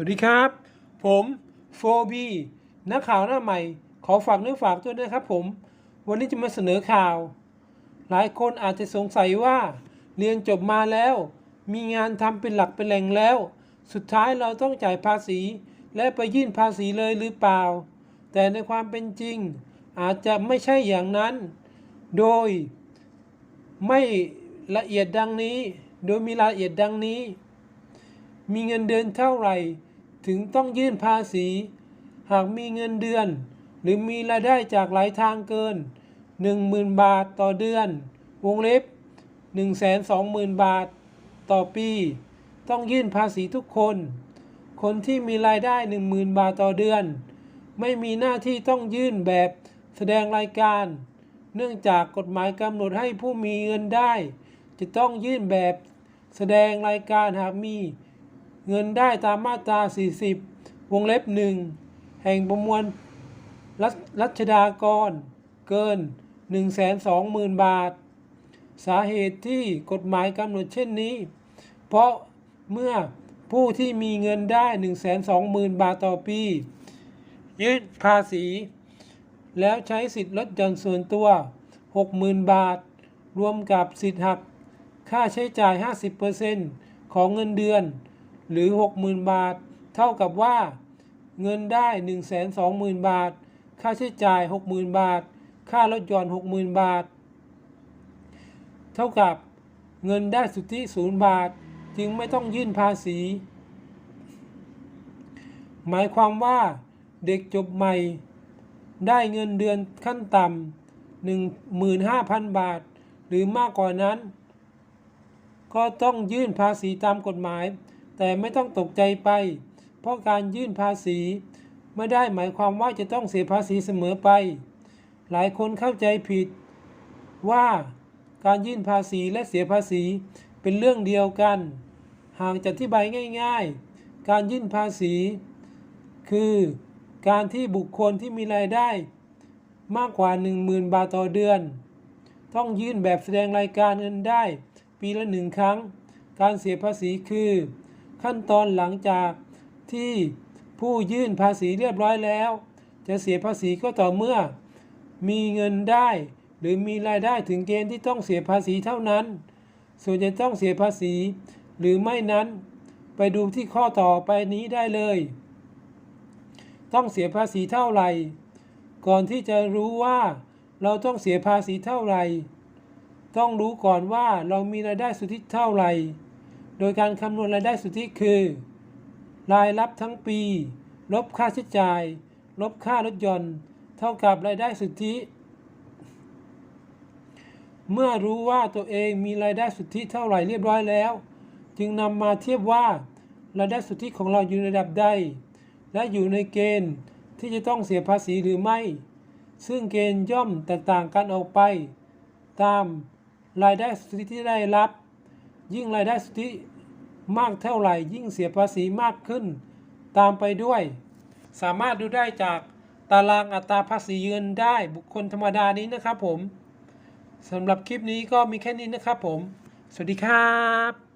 วัสดีครับ ผมโฟบีนักข่าวหน้าใหม่ ขอฝากเนื้อฝากด้วยนะครับผม วันนี้จะมาเสนอข่าว หลายคนอาจจะสงสัยว่า เรียนจบมาแล้ว มีงานทำเป็นหลักเป็นแหล่งแล้ว สุดท้ายเราต้องจ่ายภาษี และไปยื่นภาษีเลยหรือเปล่า แต่ในความเป็นจริง อาจจะไม่ใช่อย่างนั้น โดย ไม่ละเอียดดังนี้ โดยมีรายละเอียดดังนี้ มีเงินเดือนเท่าไหร่ ถึงต้องยื่นภาษี หากมีเงินเดือน หรือมีรายได้จากหลายทางเกิน 10,000 บาทต่อเดือน วงเล็บ 120,000 บาทต่อปี ต้องยื่นภาษีทุกคน คนที่มีรายได้ 10,000 บาทต่อเดือน ไม่มีหน้าที่ต้องยื่นแบบแสดงรายการ เนื่องจากกฎหมายกำหนดให้ผู้มีเงินได้ จะต้องยื่นแบบแสดงรายการหากมี เงินได้ตามมาตรา 40 วงเล็บหนึ่งแห่งประมวลรัฐรัชดากร เกิน 120,000 บาท สาเหตุที่กฎหมายกำหนดเช่นนี้ เพราะเมื่อผู้ที่มีเงินได้ 120,000 บาทต่อปี ยื่นภาษี แล้วใช้สิทธิ์ลดหย่อนส่วนตัว 60,000 บาท รวมกับสิทธิ์หัก ค่าใช้จ่าย 50%ของเงินเดือน หรือ 60,000 บาท เท่ากับว่า เงินได้ 120,000 บาท ค่าใช้จ่าย 60,000 บาท ค่าลดหย่อน 60,000 บาท เท่ากับเงินได้สุทธิ0บาท จึงไม่ต้องยื่นภาษี หมายความว่าเด็กจบใหม่ ได้เงินเดือนขั้นต่ำ15,000 บาท หรือมากกว่านั้น ก็ต้องยื่นภาษีตามกฎหมาย แต่ไม่ต้องตกใจไป เพราะการยื่นภาษีไม่ได้หมายความว่าจะต้องเสียภาษีเสมอไป หลายคนเข้าใจผิดว่าการยื่นภาษีและเสียภาษีเป็นเรื่องเดียวกัน หากจะอธิบายง่าย ๆ การยื่นภาษี คือการที่บุคคลที่มีรายได้ มากกว่า 10,000 บาทต่อเดือน ต้องยื่นแบบแสดงรายการเงินได้ ปีละหนึ่งครั้ง การเสียภาษีคือ ขั้นตอนหลังจากที่ผู้ยื่นภาษีเรียบร้อยแล้ว จะเสียภาษีก็ต่อเมื่อ มีเงินได้ หรือมีรายได้ถึงเกณฑ์ที่ต้องเสียภาษีเท่านั้น ส่วนจะต้องเสียภาษี หรือไม่นั้น ไปดูที่ข้อต่อไปนี้ได้เลย ต้องเสียภาษีเท่าไหร่ ก่อนที่จะรู้ว่าเราต้องเสียภาษีเท่าไหร่ ต้องรู้ก่อนว่าเรามีรายได้สุทธิเท่าไหร่ โดยการคำนวณรายได้สุทธิคือ รายรับทั้งปี ลบค่าใช้จ่าย ลบค่าลดหย่อนเท่ากับรายได้สุทธิ เมื่อรู้ว่าตัวเองมีรายได้สุทธิเท่าไหร่เรียบร้อยแล้ว จึงนำมาเทียบว่า รายได้สุทธิของเราอยู่ในระดับใด และอยู่ในเกณฑ์ที่จะต้องเสียภาษีหรือไม่ ซึ่งเกณฑ์ย่อมแตกต่างกันออกไป ตามรายได้สุทธิที่ได้รับ ยิ่งรายได้สุทธิมากเท่าไหร่ ยิ่งเสียภาษีมากขึ้น ตามไปด้วย สามารถดูได้จากตารางอัตราภาษีเงินได้บุคคลธรรมดานี้นะครับผมสำหรับคลิปนี้ก็มีแค่นี้นะครับผม สวัสดีครับ